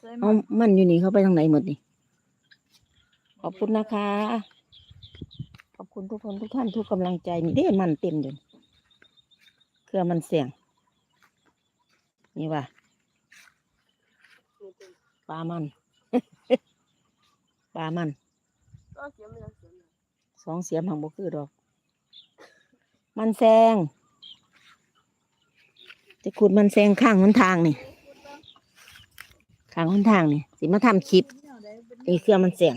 ใส่เอามันมันอยู่นี่เขาไปทางไหนหมดนี่ขอบคุณนะคะ ขอบคุณทุกคนทุกท่านทุกกำลังใจนี่เด้มันเต็มอยู่เครือมันเสียง นี่ว่าปลามันปลามันก็เสียมันยังเสียมันสองเสียมหังบกคือดอก มันแซงจะขุดมันแซงข้างหนทางนี่ ข้างหนทางนี่สิมาทำคลิปนี่เครือมันแซง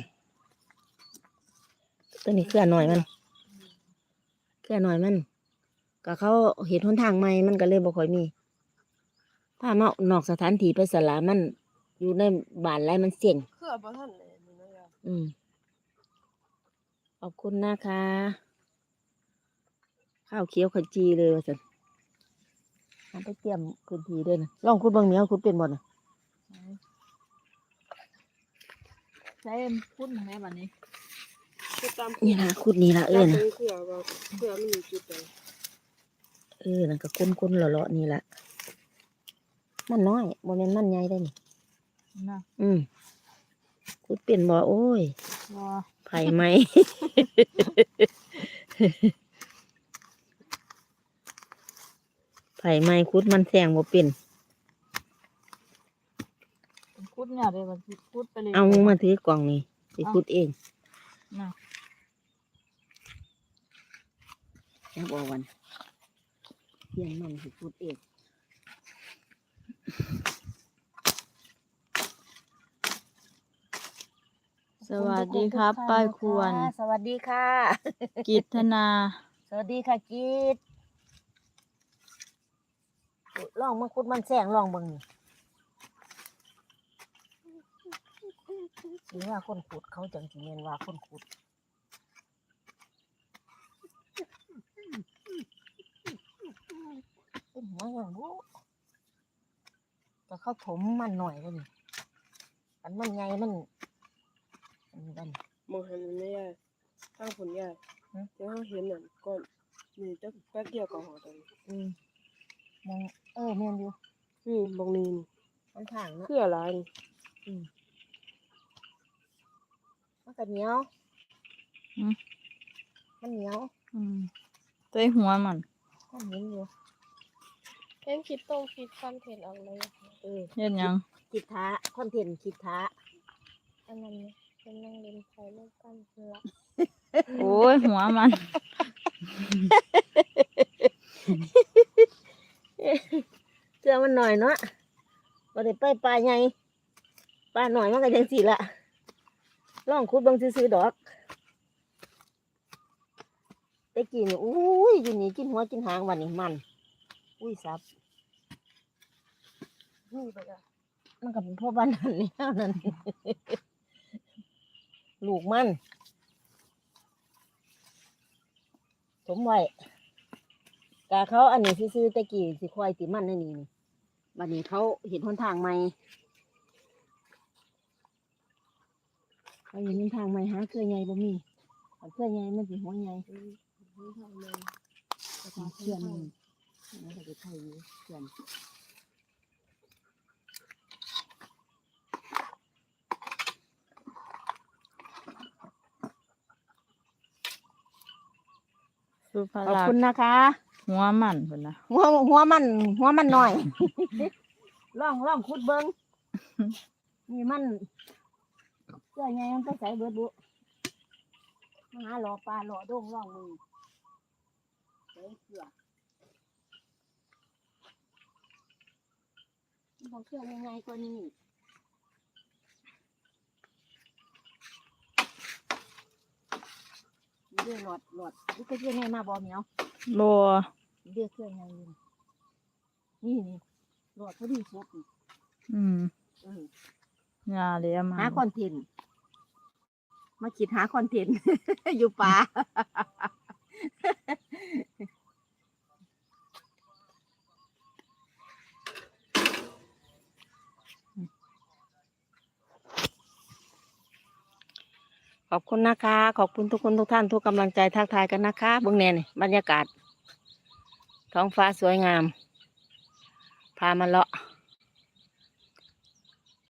ตัวนี้เครือหน่อยมันเครือหน่อยมัน ก็เขาเห็นหนทางใหม่มันก็เลยบ่ค่อยมีถ้ามานอกสถานที่ไปสลามันอยู่ในบ้านไรมันเสี่ยงคือเอาบ่ทันเลยนี่นะยายอืมขอบคุณนะคะข้าวเขียวขจีเลยว่าสันทำไปเตรียมพื้นที่ด้วยนะลองคุณเบางเหนียวคุณเป็นบ่นะ ใช้พุ่นแม่บัดนี้คือตามนี่นะคุณนี่ละเออตามนะเผื่อว่าเผื่อมันอยู่จุดใดเออนั่นก็คุณคุณหล่อๆนี่ละมันน้อยบ่แม่นมันใหญ่ได้นี่นะอืมคุณเป็นบ่โอ้ยบ่ไผ่ไหม ไผ่ไหมคุดมันแซงบ่เป็น พุด เนี่ยเด้บัดนี้พุดไปเลยเอามาถือกล่องนี่สิคุดเองนะแล้วบอกวันเที่ยงมันสิคุดเองสวัสดีครับ ป้ายควร สวัสดีค่ะ กิตนา สวัสดีค่ะกีดลองมาคุดมันแซงลองเบิ่งนี่ หรือว่าคนขุดเขาจังสิเมนว่าคนขุดเป็นหัวอย่างบุแต่เขาถมมันหน่อยก็นี่อันมันใหญ่มันอันนี้กันมองเห็นมันไม่ได้ตั้งผลใหญ่ฮะเดี๋ยวเราเห็นนั่นก่อนนี่จะแป๊บเดียวก็หอตอนนี้อืมมองเออแม่นอยู่นี่บางนีนมันทางเนาะคืออะไรนี่มัน ก็เหนียวอืม มันเหนียวอืมใส่หัวมันมันเหนียวอยู่เห็นคิดตรงคิดคอนเทนต์อะไรเออเฮ็ดหยังคิดท้าคอนเทนต์คิดท้าอันนั้นเป็นนั่งเล่นไฟเล่นกันละโอ้ยหัวมัน เสื้อมันหน่อยเนาะบ่ได้ไปปลาใหญ่ปลาหน่อยมันก็จังสี่ละ ลองคุดเบางซื้อๆดอกได้กินอุ้ยอยู่นี่กินหัวกินหางวันนี้มัน อุ้ยสับนี่ไปอะมันก็เป็นพ่อบ้านนั่นนี่นั่นลูกมันสมไว้กะเขาอันนี้ซื้อตะกี้สิควายติมันในนี่นี่บัดนี้เขาเห็นหนทางใหม่ เขาเห็นหนทางใหม่หาเครือใหญ่บ่มีเอาเครือใหญ่มันสิหัวใหญ่นี่ทำเลยเชื่อนมันมันก็จะไทยอยู่เชื่อนสุภาขอบลักคุณษณ์นะคะ หัวมันพุ่นนะหัวหัวมันหัวมันหน่อย ล่องล่องคุดเบิง นี่มัน เสื้อไงมันไปใส่เบิดบุมาหาหล่อปลาหล่อโด่งล่องมือใส่เสื้อของเครื่องยังไงกว่านี้นี่เดือหลอดหลอดนี่ก็เชื่อไงมาบอเหมียวโลเรียกเครื่องไงนี่นี่นี่หลอดพอดีครบนี่อืมเออยาเลียมันหาคอนเทนต์ มาคิดหาคอนเทนต์ อยู่ป่าขอบคุณนะคะ ขอบคุณทุกคนทุกท่านทุกกำลังใจทักทายกันนะคะเบื้องแนนี่บรรยากาศ ท้องฟ้าสวยงาม พามาเลาะ